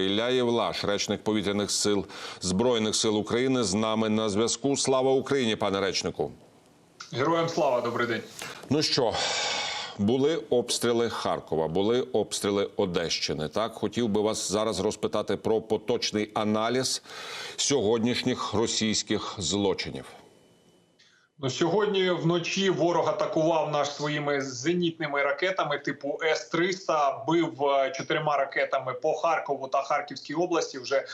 Ілля Євлаш, речник повітряних сил збройних сил України, з нами на зв'язку. Слава Україні, пане речнику. Героям слава, добрий день. Ну що, були обстріли Харкова, були обстріли Одещини. Так хотів би вас зараз розпитати про поточний аналіз сьогоднішніх російських злочинів. Ну, сьогодні вночі ворог атакував наш своїми зенітними ракетами типу С-300, бив е, чотирма ракетами по Харкову та Харківській області. Вже е,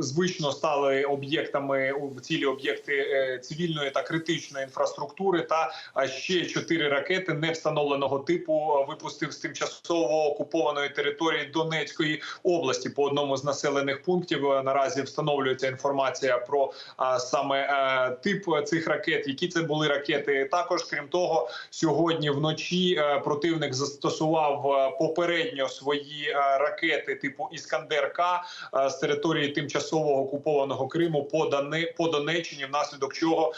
звично стали об'єктами цілі об'єкти е, цивільної та критичної інфраструктури. Та е, ще чотири ракети не встановленого типу е, випустив з тимчасово окупованої території Донецької області по одному з населених пунктів. Е, Наразі встановлюється інформація про а, саме е, тип цих ракет, які це були ракети. Також крім того, сьогодні вночі е, противник застосував е, попередньо свої е, ракети типу Іскандер К е, з території тимчасово окупованого Криму по Доне Донеччині, внаслідок чого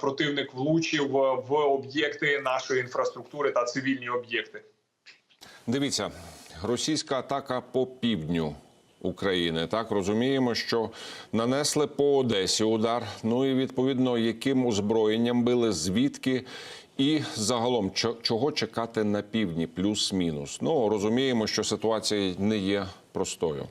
противник влучив в об'єкти нашої інфраструктури та цивільні об'єкти. Дивіться, російська атака по півдню України. Так розуміємо, що нанесли по Одесі удар. Ну і відповідно, яким озброєнням били, звідки. І загалом, чого чекати на півдні, плюс-мінус. Ну розуміємо, що ситуація не є простою.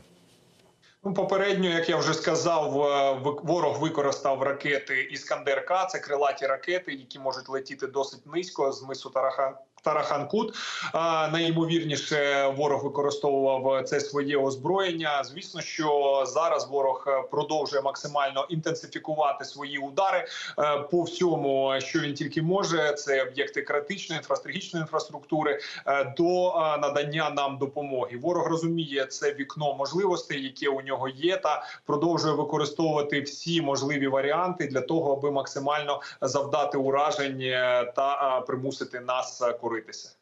Ну, попередньо, як я вже сказав, е, ворог використав ракети Іскандер К. Це крилаті ракети, які можуть летіти досить низько з мису Тарахан. Тараханкут найімовірніше ворог використовував це своє озброєння. Звісно, що зараз ворог е, продовжує максимально інтенсифікувати свої удари е, по всьому, що він тільки може. Це об'єкти критичної інфрастратегічної інфраструктури е, до е, надання нам допомоги. Ворог розуміє це вікно можливостей, яке у нього є, та продовжує використовувати всі можливі варіанти для того, аби максимально завдати уражень е, та е, примусити нас е, kuvitteissa.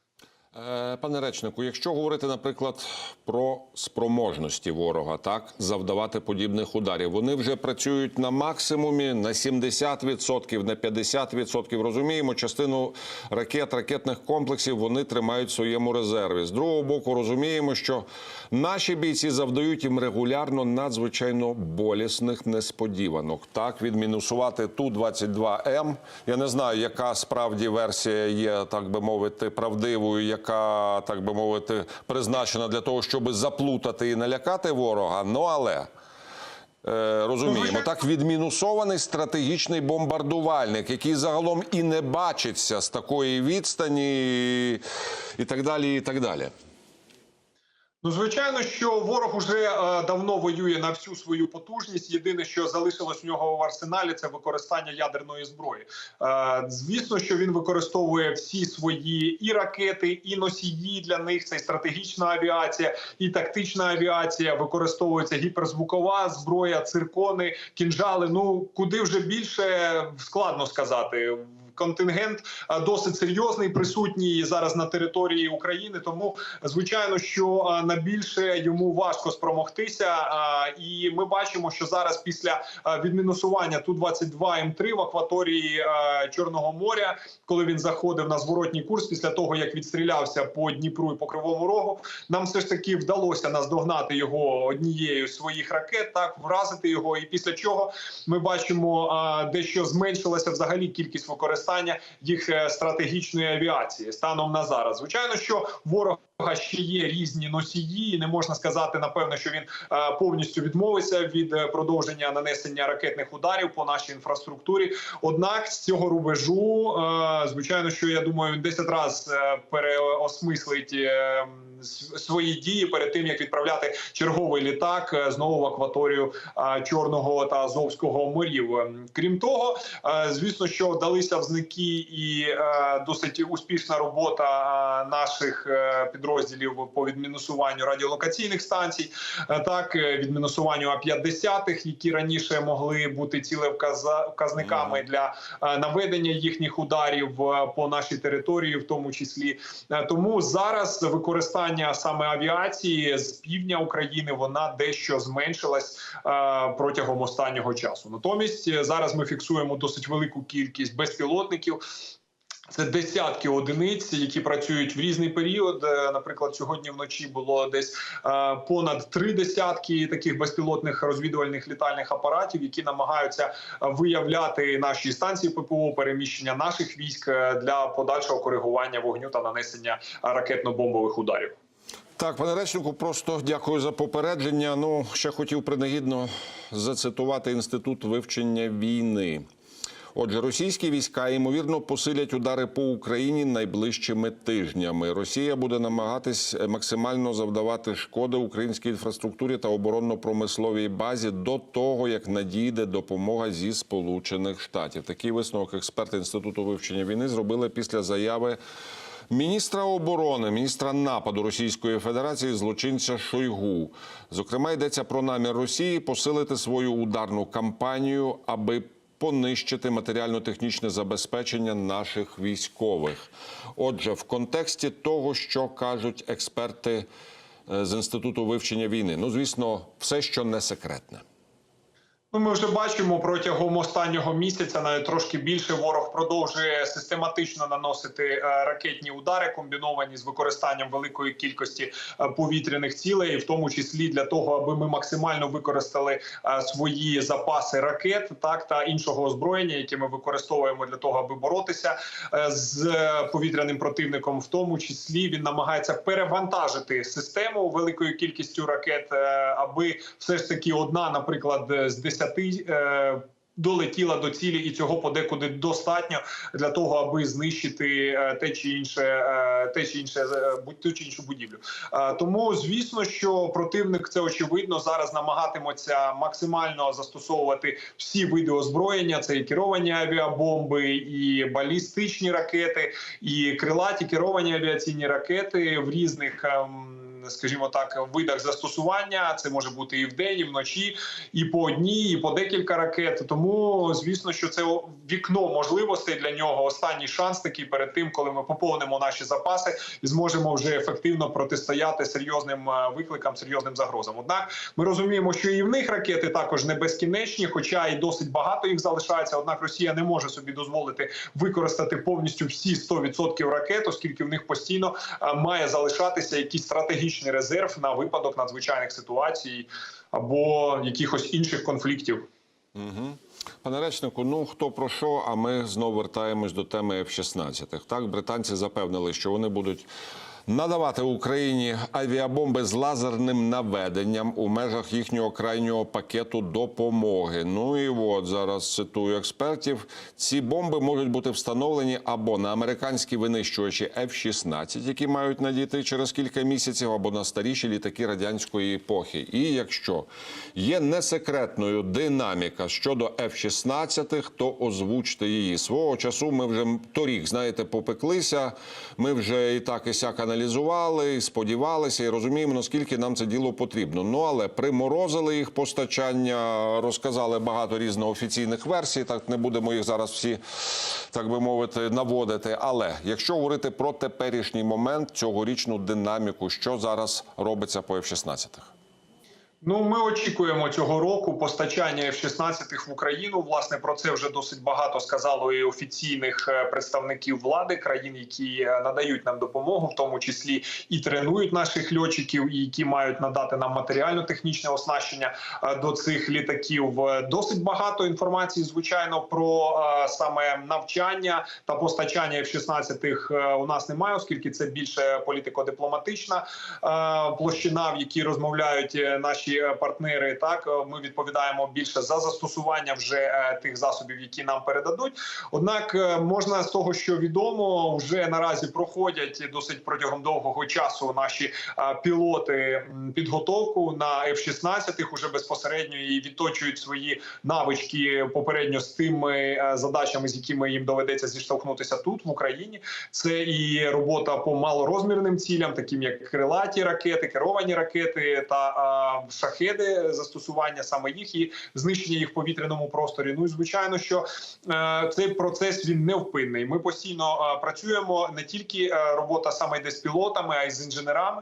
Е, Пане речнику, якщо говорити, наприклад, про спроможності ворога, так завдавати подібних ударів, вони вже працюють на максимумі на 70%, на 50%. Розуміємо, частину ракет, ракетних комплексів вони тримають в своєму резерві. З другого боку, розуміємо, що наші бійці завдають їм регулярно надзвичайно болісних несподіванок. Так, відмінусувати ту 22 м Я не знаю, яка справді версія є, так би мовити, правдивою, яка так би мовити, призначена для того, щоб заплутати і налякати ворога. Ну але. Е, розуміємо, так відмінусований стратегічний бомбардувальник, який загалом і не бачиться з такої відстані, і так далі. І так далі. Ну, звичайно, що ворог уже е, давно воює на всю свою потужність. Єдине, що залишилось у нього в арсеналі, це використання ядерної зброї. Е, звісно, що він використовує всі свої і ракети, і носії для них. Це і стратегічна авіація, і тактична авіація. Використовується гіперзвукова зброя, циркони, кінжали. Ну куди вже більше складно сказати контингент досить серйозний, присутній зараз на території України. Тому звичайно, що на більше йому важко спромогтися. І ми бачимо, що зараз після відмінусування ту 22 м 3 в акваторії Чорного моря, коли він заходив на зворотній курс, після того як відстрілявся по Дніпру і по Кривому Рогу, нам все ж таки вдалося наздогнати його однією з своїх ракет, так вразити його. І після чого ми бачимо дещо зменшилася взагалі кількість використання їх е, стратегічної авіації станом на зараз. Звичайно, що ворог. Ще є різні носії, і не можна сказати напевно, що він е, повністю відмовиться від е, продовження нанесення ракетних ударів по нашій інфраструктурі. Однак з цього рубежу, е, звичайно, що я думаю, він 10 разів переосмислить свої дії перед тим, як відправляти черговий літак знову в акваторію Чорного та Азовського морів. Ем, Крім того, звісно, що вдалися взники і досить успішна робота наших е, підрозділів по відмінусуванню радіолокаційних станцій, е, так е, відмінусуванню А-50, які раніше могли бути цілевказниками для е, наведення їхніх ударів по нашій території, в тому числі. Тому зараз використання саме авіації з півдня України вона дещо зменшилась протягом останнього часу. Натомість зараз ми фіксуємо досить велику кількість безпілотників. Це десятки одиниць, які працюють в різний період. Е, Наприклад, сьогодні вночі було десь е, понад три десятки таких безпілотних розвідувальних літальних апаратів, які намагаються е, виявляти наші станції ППО, переміщення наших військ для подальшого коригування вогню та нанесення ракетно-бомбових ударів. Так, пане речнику, просто дякую за попередження. Ну, ще хотів принагідно зацитувати інститут вивчення війни. Отже, російські війська ймовірно посилять удари по Україні найближчими тижнями. Росія буде намагатись максимально завдавати шкоди українській інфраструктурі та оборонно-промисловій базі до того, як надійде допомога зі Сполучених Штатів. Такий висновок експерти інституту вивчення війни зробили після заяви. Міністра оборони, міністра нападу Російської Федерації, злочинця Шойгу. Зокрема, йдеться про намір Росії посилити свою ударну кампанію, аби понищити матеріально-технічне забезпечення наших військових. Отже, в контексті того, що кажуть експерти е, з інституту вивчення війни, ну звісно, все, що не секретне. Ну, ми вже бачимо протягом останнього місяця, навіть трошки більше ворог продовжує систематично наносити е, ракетні удари, комбіновані з використанням великої кількості е, повітряних цілей, в тому числі для того, аби ми максимально використали е, свої запаси ракет, так та іншого озброєння, яке ми використовуємо для того, аби боротися з повітряним противником. В тому числі він намагається перевантажити систему великою кількістю ракет, аби все ж таки одна, наприклад, з 10 е, долетіла до цілі, і цього подекуди достатньо для того, аби знищити е, те чи інше, е, те чи інше ту чи іншу будівлю. Тому звісно, що противник це очевидно зараз намагатиметься максимально застосовувати всі види озброєння: це і керовані авіабомби, і балістичні ракети, і крилаті керовані авіаційні ракети в різних. Скажімо так, видах застосування це може бути і вдень, і вночі, і по одній, і по декілька ракет. Тому звісно, що це вікно можливостей для нього. Останній шанс такий перед тим, коли ми поповнимо наші запаси і зможемо вже ефективно протистояти серйозним е, викликам, серйозним загрозам. Однак ми розуміємо, що і в них ракети також не безкінечні, хоча і досить багато їх залишається. Однак Росія не може собі дозволити використати повністю всі 100% ракет, оскільки в них постійно е, має залишатися якийсь стратегічний резерв на випадок надзвичайних ситуацій або якихось інших конфліктів. Угу. Пане речнику, ну хто про що? А ми знову вертаємось до теми F-16. Так, британці запевнили, що вони будуть надавати Україні авіабомби з лазерним наведенням у межах їхнього крайнього пакету допомоги. Ну і от зараз цитую експертів: ці бомби можуть бути встановлені або на американські винищувачі F-16, які мають надійти через кілька місяців, або на старіші літаки радянської епохи. І якщо є несекретною динаміка щодо F-16, то озвучте її свого часу. Ми вже торік, знаєте, попеклися. Ми вже і так і сяк аналізували, і сподівалися, і розуміємо, наскільки нам це діло потрібно. Ну але приморозили їх постачання, розказали багато різних офіційних версій. Так не будемо їх зараз всі, так би мовити, наводити. Але якщо говорити про теперішній момент, цьогорічну динаміку, що зараз робиться по F-16? Ну, ми очікуємо цього року постачання F-16 в Україну. Власне про це вже досить багато сказало і офіційних е, представників влади країн, які е, надають нам допомогу, в тому числі і тренують наших льотчиків, і які мають надати нам матеріально-технічне оснащення е, до цих літаків. Досить багато інформації, звичайно, про саме навчання та постачання F-16 е, у нас немає, оскільки це більше політико-дипломатична площина, в якій розмовляють е, наші партнери. Так е, ми відповідаємо більше за застосування вже е, тих засобів, які нам передадуть. Однак е, можна з того, що відомо, вже наразі проходять досить протягом довгого часу наші пілоти підготовку на F-16, уже безпосередньо і відточують свої навички попередньо з тими задачами, з якими їм доведеться зіштовхнутися тут в Україні. Це і робота по малорозмірним цілям, таким як крилаті ракети, керовані ракети та шахеди, застосування саме їх і знищення їх в повітряному просторі. Ну і звичайно, що е, цей процес він невпинний. Ми постійно е, працюємо не тільки е, робота саме йде з пілотами, а й з інженерами.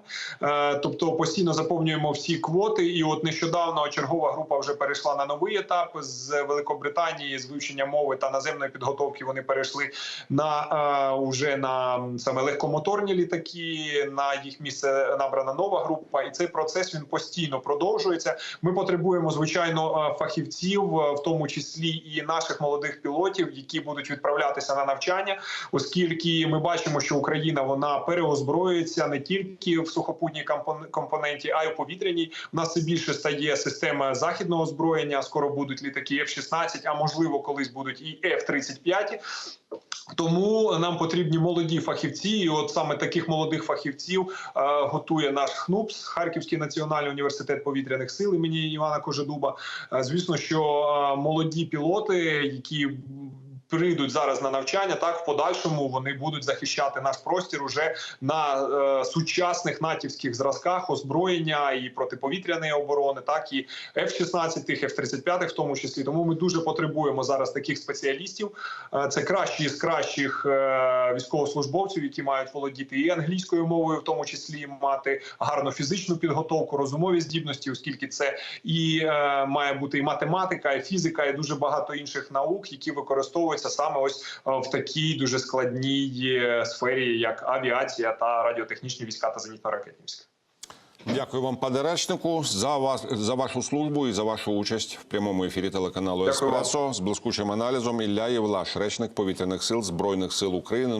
Тобто постійно заповнюємо всі квоти. І от нещодавно чергова група вже перейшла на новий етап з Великобританії з вивчення мови та наземної підготовки. Вони перейшли на уже на саме легкомоторні літаки. На їх місце набрана нова група, і цей процес він постійно продовжується. Ми потребуємо звичайно е, фахівців, е, в тому числі і наших молодих пілотів, які будуть відправлятися на навчання, оскільки ми бачимо, що Україна вона переозброюється не тільки в сухопутній компоненті, а й у повітряній. У нас все більше стає система західного озброєння. Скоро будуть літаки F-16, а можливо, колись будуть і F-35. Тому нам потрібні молоді фахівці, і от саме таких молодих фахівців е, готує наш ХНУПС, Харківський національний університет повітряних сил імені Івана Кожедуба. Е, звісно, що е, молоді пілоти, які прийдуть зараз на навчання, так в подальшому вони будуть захищати наш простір уже на е, сучасних натівських зразках озброєння і протиповітряної оборони, так і F-16, F-35 в тому числі. Тому ми дуже потребуємо зараз таких спеціалістів. Е, Це кращі з кращих е, військовослужбовців, які мають володіти і англійською мовою, в тому числі мати гарну фізичну підготовку, розумові здібності, оскільки це і е, має бути і математика, і фізика, і дуже багато інших наук, які використовуються саме ось е, в такій дуже складній е, сфері, як авіація та радіотехнічні війська та зенітно-ракетні війська. Дякую вам, пане речнику, за вас за вашу службу і за вашу участь в прямому ефірі телеканалу Еспресо з блискучим аналізом. Ілля Євлаш, речник повітряних сил збройних сил України.